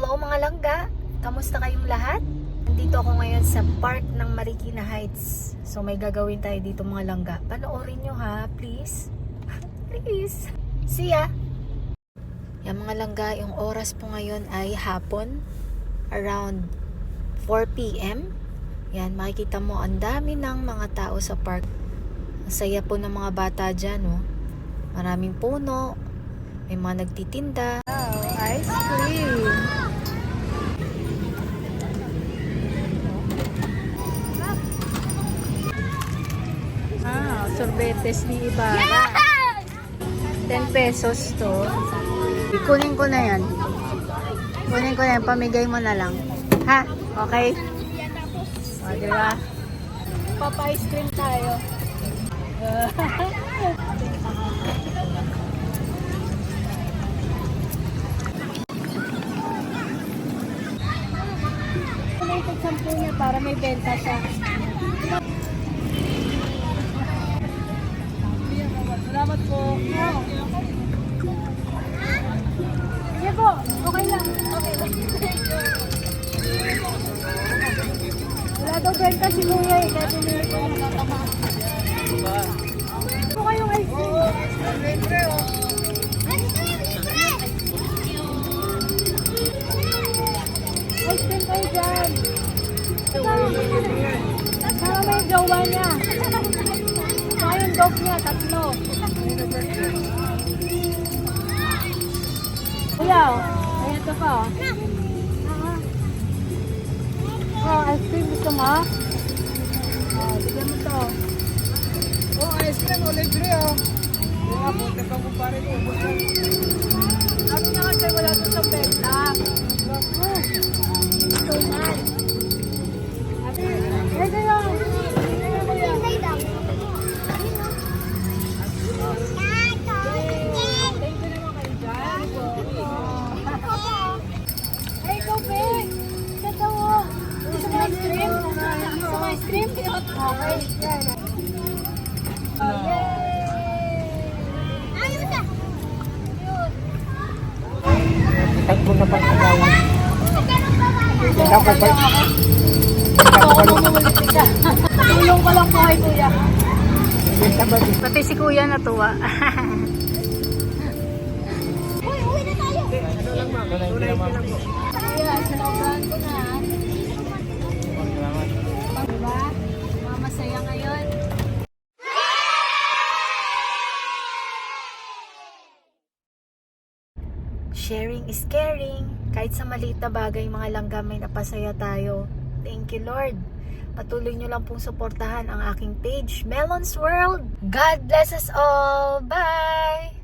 Hello mga langga! Kamusta kayong lahat? Nandito ako ngayon sa park ng Marikina Heights. So may gagawin tayo dito mga langga. Panoorin nyo ha, please. please. See ya! Yan mga langga, yung oras po ngayon ay hapon. Around 4pm. Yan, makikita mo ang dami ng mga tao sa park. Ang saya po ng mga bata dyan, no? Maraming puno. May mga nagtitinda. Wow, ice cream! Sorbetes ni Ibarra. 10 pesos to. Kunin ko na yan. Kunin ko na yan. Pamigay mo na lang. Ha? Okay? O, diba? Papa-ice cream tayo. Tagsampu niya para may benta siya. Benta si Kuya eh, kaya bumili ko ng natama. Ito kayong ice cream. Ice cream kayo dyan. Para may jowa niya. Saka yung dog niya, tatlo. Kuya, oh. Ayan ito pa, oh. Oh, ice cream gusto mo? Oh, bigyan mo to. Oh, ice cream, o libre oh. Yung abuti pa ubos na. Sabi niya kasi wala to sa benta. Ice cream? Okay. Yan. Oh, Tagpo na pang kagawan. Hindi ako ba? Ako bumalik ka. Tulong ko lang po kay kuya. Pati si kuya natuwa. Ano lang ma'am? Tunay ka lang. Kuya, sinobrahan ko na. Sharing is caring. Kahit sa maliit na bagay, mga langgam may napasaya tayo. Thank you, Lord. Patuloy nyo lang pong suportahan ang aking page, Melon's World. God bless us all. Bye!